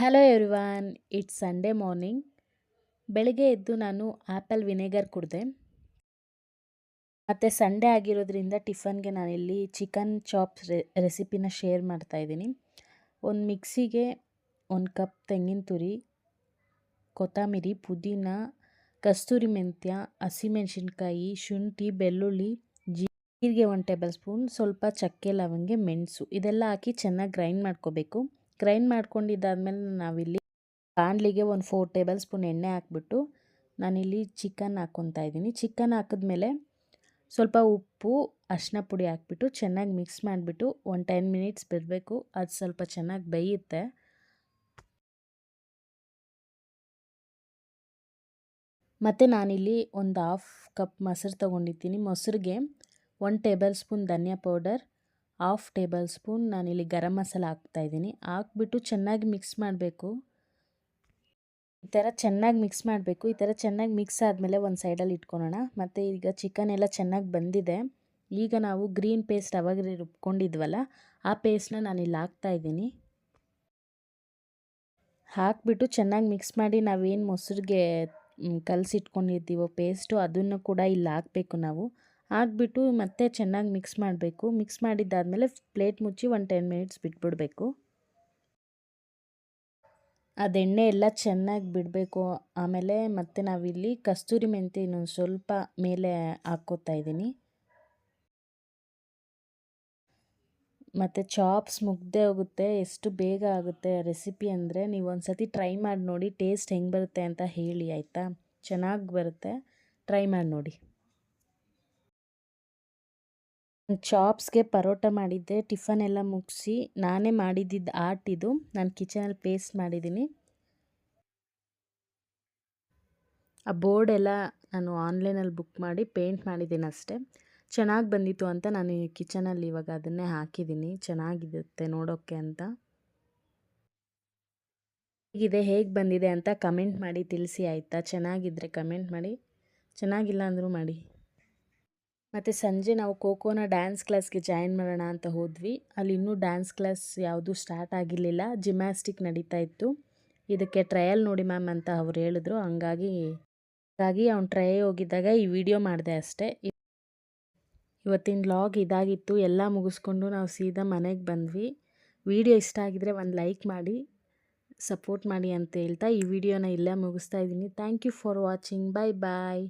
Hello everyone, it's Sunday morning. ಬೆಳಗ್ಗೆ ಎದ್ದು ನಾನು ಆ್ಯಪಲ್ ವಿನೆಗರ್ ಕುಡಿದೆ. ಮತ್ತು ಸಂಡೇ ಆಗಿರೋದ್ರಿಂದ ಟಿಫನ್ಗೆ ನಾನಿಲ್ಲಿ ಚಿಕನ್ ಚಾಪ್ಸ್ ರೆ, ರೆಸಿಪಿನ ಶೇರ್ ಮಾಡ್ತಾಯಿದ್ದೀನಿ ಒಂದು ಮಿಕ್ಸಿಗೆ ಒಂದು ಕಪ್ ತೆಂಗಿನ ತುರಿ, ಕೊತ್ತಂಬರಿ, ಪುದೀನ, ಕಸ್ತೂರಿ ಮೆಂತ್ಯ ಹಸಿಮೆಣ್ಸಿನ್ಕಾಯಿ ಶುಂಠಿ, ಬೆಳ್ಳುಳ್ಳಿ, ಜೀರಿಗೆ ಒಂದು ಟೇಬಲ್ ಸ್ಪೂನ್, ಸ್ವಲ್ಪ ಚಕ್ಕೆ, ಲವಂಗೆ, ಮೆಣಸು, ಇದೆಲ್ಲ ಹಾಕಿ ಚೆನ್ನಾಗಿ ಗ್ರೈಂಡ್ ಮಾಡ್ಕೋಬೇಕು. ಗ್ರೈಂಡ್ ಮಾಡ್ಕೊಂಡಿದ್ದಾದ್ಮೇಲೆ ನಾವಿಲ್ಲಿ ಬಾಣಲಿಗೆ ಒಂದು ಫೋರ್ ಟೇಬಲ್ ಸ್ಪೂನ್ ಎಣ್ಣೆ ಹಾಕ್ಬಿಟ್ಟು ನಾನಿಲ್ಲಿ ಚಿಕನ್ ಹಾಕ್ಕೊತಾ ಇದ್ದೀನಿ. ಚಿಕನ್ ಹಾಕಿದ್ಮೇಲೆ ಸ್ವಲ್ಪ ಉಪ್ಪು ಅರಿಶಿನ ಪುಡಿ ಹಾಕ್ಬಿಟ್ಟು ಚೆನ್ನಾಗಿ ಮಿಕ್ಸ್ ಮಾಡಿಬಿಟ್ಟು ಒಂದು ಟೆನ್ ಮಿನಿಟ್ಸ್ ಬಿಡಬೇಕು. ಅದು ಸ್ವಲ್ಪ ಚೆನ್ನಾಗಿ ಬೇಯುತ್ತೆ. ಮತ್ತು ನಾನಿಲ್ಲಿ ಒಂದು ಹಾಫ್ ಕಪ್ ಮೊಸರು ತೊಗೊಂಡಿದ್ದೀನಿ ಮೊಸರಿಗೆ. ಒನ್ ಟೇಬಲ್ ಸ್ಪೂನ್ ಧನಿಯಾ ಪೌಡರ್ ಹಾಫ್ ಟೇಬಲ್ ಸ್ಪೂನ್ ನಾನಿಲ್ಲಿ ಗರಂ ಮಸಾಲ ಹಾಕ್ತಾಯಿದ್ದೀನಿ. ಹಾಕ್ಬಿಟ್ಟು ಚೆನ್ನಾಗಿ ಮಿಕ್ಸ್ ಮಾಡಬೇಕು. ಈ ಥರ ಚೆನ್ನಾಗಿ ಮಿಕ್ಸ್ ಮಾಡಬೇಕು. ಈ ಥರ ಚೆನ್ನಾಗಿ ಮಿಕ್ಸ್ ಆದಮೇಲೆ ಒಂದು ಸೈಡಲ್ಲಿ ಇಟ್ಕೊಳೋಣ. ಮತ್ತು ಈಗ ಚಿಕನ್ ಎಲ್ಲ ಚೆನ್ನಾಗಿ ಬಂದಿದೆ. ಈಗ ನಾವು ಗ್ರೀನ್ ಪೇಸ್ಟ್ ಅವಾಗ ರುಬ್ಕೊಂಡಿದ್ವಲ್ಲ, ಆ ಪೇಸ್ಟ್ನ ನಾನಿಲ್ಲಿ ಹಾಕ್ತಾಯಿದ್ದೀನಿ. ಹಾಕ್ಬಿಟ್ಟು ಚೆನ್ನಾಗಿ ಮಿಕ್ಸ್ ಮಾಡಿ ನಾವೇನು ಮೊಸರಿಗೆ ಕಲಸಿಟ್ಕೊಂಡಿರ್ತೀವೋ ಪೇಸ್ಟು ಅದನ್ನು ಕೂಡ ಇಲ್ಲಿ ಹಾಕಬೇಕು ನಾವು. ಹಾಕ್ಬಿಟ್ಟು ಮತ್ತೆ ಚೆನ್ನಾಗಿ ಮಿಕ್ಸ್ ಮಾಡಬೇಕು. ಮಿಕ್ಸ್ ಮಾಡಿದ್ದಾದಮೇಲೆ ಪ್ಲೇಟ್ ಮುಚ್ಚಿ ಒಂದು ಟೆನ್ ಮಿನಿಟ್ಸ್ ಬಿಟ್ಬಿಡಬೇಕು. ಅದು ಎಣ್ಣೆ ಎಲ್ಲ ಚೆನ್ನಾಗಿ ಬಿಡಬೇಕು. ಆಮೇಲೆ ಮತ್ತೆ ನಾವಿಲ್ಲಿ ಕಸ್ತೂರಿ ಮೆಂತೆ ಇನ್ನೊಂದು ಸ್ವಲ್ಪ ಮೇಲೆ ಹಾಕ್ಕೋತಾ ಇದ್ದೀನಿ. ಮತ್ತು ಚಾಪ್ಸ್ ಮುಗ್ದೇ ಹೋಗುತ್ತೆ. ಎಷ್ಟು ಬೇಗ ಆಗುತ್ತೆ ರೆಸಿಪಿ ಅಂದರೆ ನೀವು ಒಂದು ಸತಿ ಟ್ರೈ ಮಾಡಿ ನೋಡಿ ಟೇಸ್ಟ್ ಹೆಂಗೆ ಬರುತ್ತೆ ಅಂತ ಹೇಳಿ, ಆಯಿತಾ? ಚೆನ್ನಾಗಿ ಬರುತ್ತೆ. ಟ್ರೈ ಮಾಡಿ ನೋಡಿ. ಚಾಪ್ಸ್ಗೆ ಪರೋಟ ಮಾಡಿದ್ದೆ, ಟಿಫನ್ ಎಲ್ಲ ಮುಗಿಸಿ ನಾನೇ ಮಾಡಿದ್ದಿದ್ದು ಆರ್ಟ್ ಇದು. ನಾನು ಕಿಚನಲ್ಲಿ ಪೇಸ್ಟ್ ಮಾಡಿದ್ದೀನಿ. ಆ ಬೋರ್ಡ್ ಎಲ್ಲ ನಾನು ಆನ್ಲೈನಲ್ಲಿ ಬುಕ್ ಮಾಡಿ ಪೇಂಟ್ ಮಾಡಿದ್ದೀನಿ ಅಷ್ಟೇ. ಚೆನ್ನಾಗಿ ಬಂದಿತ್ತು ಅಂತ ನಾನು ಕಿಚನಲ್ಲಿ ಇವಾಗ ಅದನ್ನೇ ಹಾಕಿದ್ದೀನಿ. ಚೆನ್ನಾಗಿರುತ್ತೆ ನೋಡೋಕ್ಕೆ ಅಂತ. ಹೇಗಿದೆ, ಹೇಗೆ ಬಂದಿದೆ ಅಂತ ಕಮೆಂಟ್ ಮಾಡಿ ತಿಳಿಸಿ ಆಯಿತಾ? ಚೆನ್ನಾಗಿದ್ದರೆ ಕಮೆಂಟ್ ಮಾಡಿ. ಚೆನ್ನಾಗಿಲ್ಲ ಅಂದರೂ ಮಾಡಿ. ಮತ್ತು ಸಂಜೆ ನಾವು ಖೋಖೋನ ಡ್ಯಾನ್ಸ್ ಕ್ಲಾಸ್ಗೆ ಜಾಯಿನ್ ಮಾಡೋಣ ಅಂತ ಹೋದ್ವಿ. ಅಲ್ಲಿ ಇನ್ನೂ ಡ್ಯಾನ್ಸ್ ಕ್ಲಾಸ್ ಯಾವುದೂ ಸ್ಟಾರ್ಟ್ ಆಗಿರಲಿಲ್ಲ. ಜಿಮ್ಯಾಸ್ಟಿಕ್ ನಡೀತಾ ಇತ್ತು. ಇದಕ್ಕೆ ಟ್ರಯಲ್ ನೋಡಿ ಮ್ಯಾಮ್ ಅಂತ ಅವ್ರು ಹೇಳಿದ್ರು. ಹಂಗಾಗಿ, ಹಾಗಾಗಿ ಅವ್ನು ಟ್ರೈ ಹೋಗಿದ್ದಾಗ ಈ ವಿಡಿಯೋ ಮಾಡಿದೆ ಅಷ್ಟೇ. ಇವತ್ತಿನ ಲಾಗ್ ಇದಾಗಿತ್ತು. ಎಲ್ಲ ಮುಗಿಸ್ಕೊಂಡು ನಾವು ಸೀದಾ ಮನೆಗೆ ಬಂದ್ವಿ. ವಿಡಿಯೋ ಇಷ್ಟ ಆಗಿದರೆ ಒಂದು ಲೈಕ್ ಮಾಡಿ ಸಪೋರ್ಟ್ ಮಾಡಿ ಅಂತ ಹೇಳ್ತಾ ಈ ವಿಡಿಯೋನ ಇಲ್ಲೇ ಮುಗಿಸ್ತಾ ಇದ್ದೀನಿ. Thank you for watching bye bye